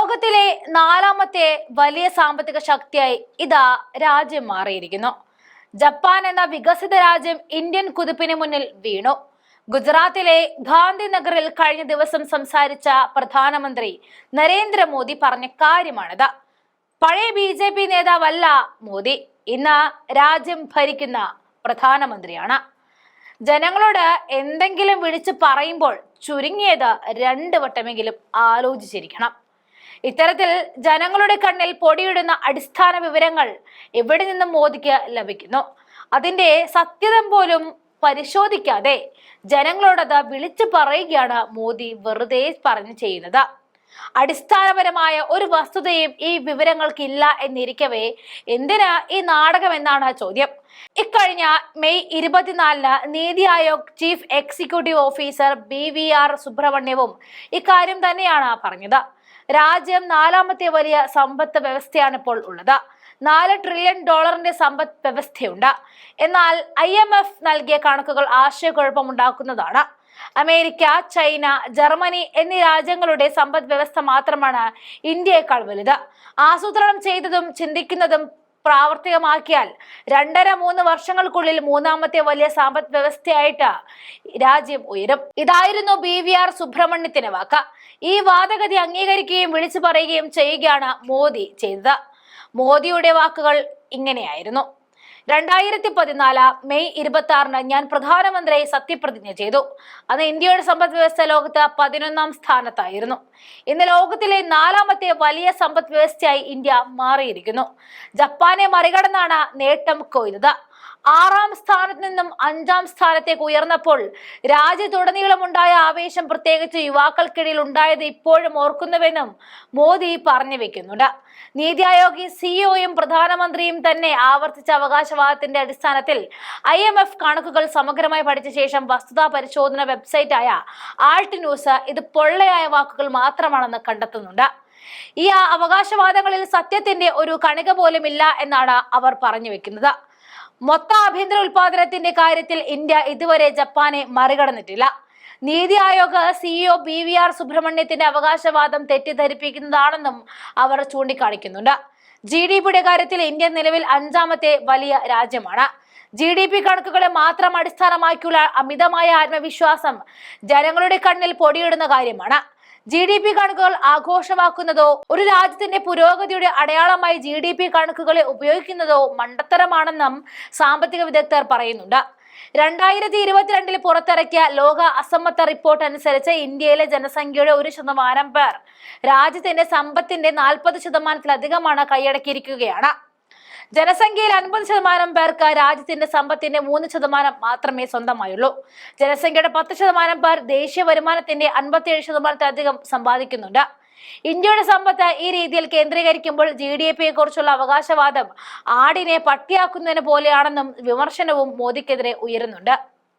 ലോകത്തിലെ നാലാമത്തെ വലിയ സാമ്പത്തിക ശക്തിയായി ഇതാ രാജ്യം മാറിയിരിക്കുന്നു. ജപ്പാൻ എന്ന വികസിത രാജ്യം ഇന്ത്യൻ കുതിപ്പിന് മുന്നിൽ വീണു. ഗുജറാത്തിലെ ഗാന്ധിനഗറിൽ കഴിഞ്ഞ ദിവസം സംസാരിച്ച പ്രധാനമന്ത്രി നരേന്ദ്രമോദി പറഞ്ഞ കാര്യമാണിത്. പഴയ ബി ജെ പി നേതാവല്ല മോദി. ഇന്ന് രാജ്യം ഭരിക്കുന്ന പ്രധാനമന്ത്രിയാണ്. ജനങ്ങളോട് എന്തെങ്കിലും വിളിച്ച് പറയുമ്പോൾ ചുരുങ്ങിയത് രണ്ട് വട്ടമെങ്കിലും ആലോചിച്ചിരിക്കണം. ഇത്തരത്തിൽ ജനങ്ങളുടെ കണ്ണിൽ പൊടിയിടുന്ന അടിസ്ഥാന വിവരങ്ങൾ എവിടെ നിന്നും മോദിക്ക് ലഭിക്കുന്നു? അതിന്റെ സത്യത പോലും പരിശോധിക്കാതെ ജനങ്ങളോടത് വിളിച്ചു പറയുകയാണ് മോദി വെറുതെ പറഞ്ഞു ചെയ്യുന്നത്. അടിസ്ഥാനപരമായ ഒരു വസ്തുതയും ഈ വിവരങ്ങൾക്കില്ല എന്നിരിക്കവേ എന്തിനാ ഈ നാടകം എന്നാണ് ചോദ്യം. ഇക്കഴിഞ്ഞ മെയ് ഇരുപത്തിനാലിന് NITI Aayog chief executive officer B V R സുബ്രഹ്മണ്യവും ഇക്കാര്യം തന്നെയാണ് പറഞ്ഞത്. രാജ്യം നാലാമത്തെ വലിയ സമ്പത്ത് വ്യവസ്ഥയാണ് ഇപ്പോൾ ഉള്ളത്. നാല് ട്രില്യൺ ഡോളറിന്റെ സമ്പദ് വ്യവസ്ഥയുണ്ട്. എന്നാൽ ഐ എം എഫ് നൽകിയ കണക്കുകൾ ആശയക്കുഴപ്പമുണ്ടാക്കുന്നതാണ്. അമേരിക്ക ചൈന ജർമ്മനി എന്നീ രാജ്യങ്ങളുടെ സമ്പദ് വ്യവസ്ഥ മാത്രമാണ് ഇന്ത്യയെക്കാൾ വലുത്. ആസൂത്രണം ചെയ്തതും ചിന്തിക്കുന്നതും പ്രാവർത്തികമാക്കിയാൽ രണ്ടര മൂന്ന് വർഷങ്ങൾക്കുള്ളിൽ മൂന്നാമത്തെ വലിയ സമ്പദ് വ്യവസ്ഥയായിട്ട് രാജ്യം ഉയരും. ഇതായിരുന്നു ബി വി ആർ സുബ്രഹ്മണ്യത്തിന് വാക്ക്. ഈ വാദഗതി അംഗീകരിക്കുകയും വിളിച്ചു പറയുകയും ചെയ്യുകയാണ് മോദി ചെയ്തത്. മോദിയുടെ വാക്കുകൾ ഇങ്ങനെയായിരുന്നു. രണ്ടായിരത്തി പതിനാല് മെയ് ഇരുപത്തി ആറിന് ഞാൻ പ്രധാനമന്ത്രി സത്യപ്രതിജ്ഞ ചെയ്തു. അന്ന് ഇന്ത്യയുടെ സമ്പദ് വ്യവസ്ഥ ലോകത്ത് പതിനൊന്നാം സ്ഥാനത്തായിരുന്നു. ഇന്ന് ലോകത്തിലെ നാലാമത്തെ വലിയ സമ്പദ് വ്യവസ്ഥയായി ഇന്ത്യ മാറിയിരിക്കുന്നു. ജപ്പാനെ മറികടന്നാണ് നേട്ടം കൊയ്തത്. ആറാം സ്ഥാനത്ത് നിന്നും അഞ്ചാം സ്ഥാനത്തേക്ക് ഉയർന്നപ്പോൾ രാജ്യത്തുടനീളമുണ്ടായ ആവേശം പ്രത്യേകിച്ച് യുവാക്കൾക്കിടയിൽ ഉണ്ടായത് ഇപ്പോഴും ഓർക്കുന്നുവെന്നും മോദി പറഞ്ഞു വെക്കുന്നുണ്ട്. നീതി ആയോഗ് സിഇഒയും പ്രധാനമന്ത്രിയും തന്നെ ആവർത്തിച്ച അവകാശവാദത്തിന്റെ അടിസ്ഥാനത്തിൽ ഐ എം എഫ് കണക്കുകൾ സമഗ്രമായി പഠിച്ച ശേഷം വസ്തുതാ പരിശോധന വെബ്സൈറ്റായ ആൾട്ട് ന്യൂസ് ഇത് പൊള്ളയായ വാക്കുകൾ മാത്രമാണെന്ന് കണ്ടെത്തുന്നുണ്ട്. ഈ അവകാശവാദങ്ങളിൽ സത്യത്തിന്റെ ഒരു കണിക പോലും ഇല്ല എന്നാണ് അവർ പറഞ്ഞു വെക്കുന്നത്. മൊത്ത ആഭ്യന്തര ഉൽപാദനത്തിന്റെ കാര്യത്തിൽ ഇന്ത്യ ഇതുവരെ ജപ്പാനെ മറികടന്നിട്ടില്ല. NITI Aayog CEO B V R സുബ്രഹ്മണ്യത്തിന്റെ അവകാശവാദം തെറ്റിദ്ധരിപ്പിക്കുന്നതാണെന്നും അവർ ചൂണ്ടിക്കാണിക്കുന്നുണ്ട്. ജി ഡി പിയുടെ കാര്യത്തിൽ ഇന്ത്യ നിലവിൽ അഞ്ചാമത്തെ വലിയ രാജ്യമാണ്. ജി ഡി പി കണക്കുകളെ മാത്രം അടിസ്ഥാനമാക്കിയുള്ള അമിതമായ ആത്മവിശ്വാസം ജനങ്ങളുടെ കണ്ണിൽ പൊടിയിടുന്ന കാര്യമാണ്. ജി ഡി പി കണക്കുകൾ ആഘോഷമാക്കുന്നതോ ഒരു രാജ്യത്തിന്റെ പുരോഗതിയുടെ അടയാളമായി ജി ഡി പി കണക്കുകളെ ഉപയോഗിക്കുന്നതോ മണ്ടത്തരമാണെന്നും സാമ്പത്തിക വിദഗ്ധർ പറയുന്നുണ്ട്. രണ്ടായിരത്തി ഇരുപത്തിരണ്ടിൽ പുറത്തിറക്കിയ ലോക അസമത്വ റിപ്പോർട്ട് അനുസരിച്ച് ഇന്ത്യയിലെ ജനസംഖ്യയുടെ ഒരു ശതമാനം പേർ രാജ്യത്തിന്റെ സമ്പത്തിന്റെ നാൽപ്പത് ശതമാനത്തിലധികമാണ് കൈയടക്കിയിരിക്കുകയാണ്. ജനസംഖ്യയിൽ അൻപത് ശതമാനം പേർക്ക് രാജ്യത്തിന്റെ സമ്പത്തിന്റെ മൂന്ന് ശതമാനം മാത്രമേ സ്വന്തമായുള്ളൂ. ജനസംഖ്യയുടെ പത്ത് ശതമാനം പേർ ദേശീയ വരുമാനത്തിന്റെ അൻപത്തിയേഴ് ശതമാനത്തിലധികം സമ്പാദിക്കുന്നുണ്ട്. ഇന്ത്യയുടെ സമ്പത്ത് ഈ രീതിയിൽ കേന്ദ്രീകരിക്കുമ്പോൾ ജി ഡി എ പിയെ കുറിച്ചുള്ള അവകാശവാദം ആടിനെ പട്ടിയാക്കുന്നതിന് പോലെയാണെന്നും വിമർശനവും മോദിക്കെതിരെ ഉയരുന്നുണ്ട്.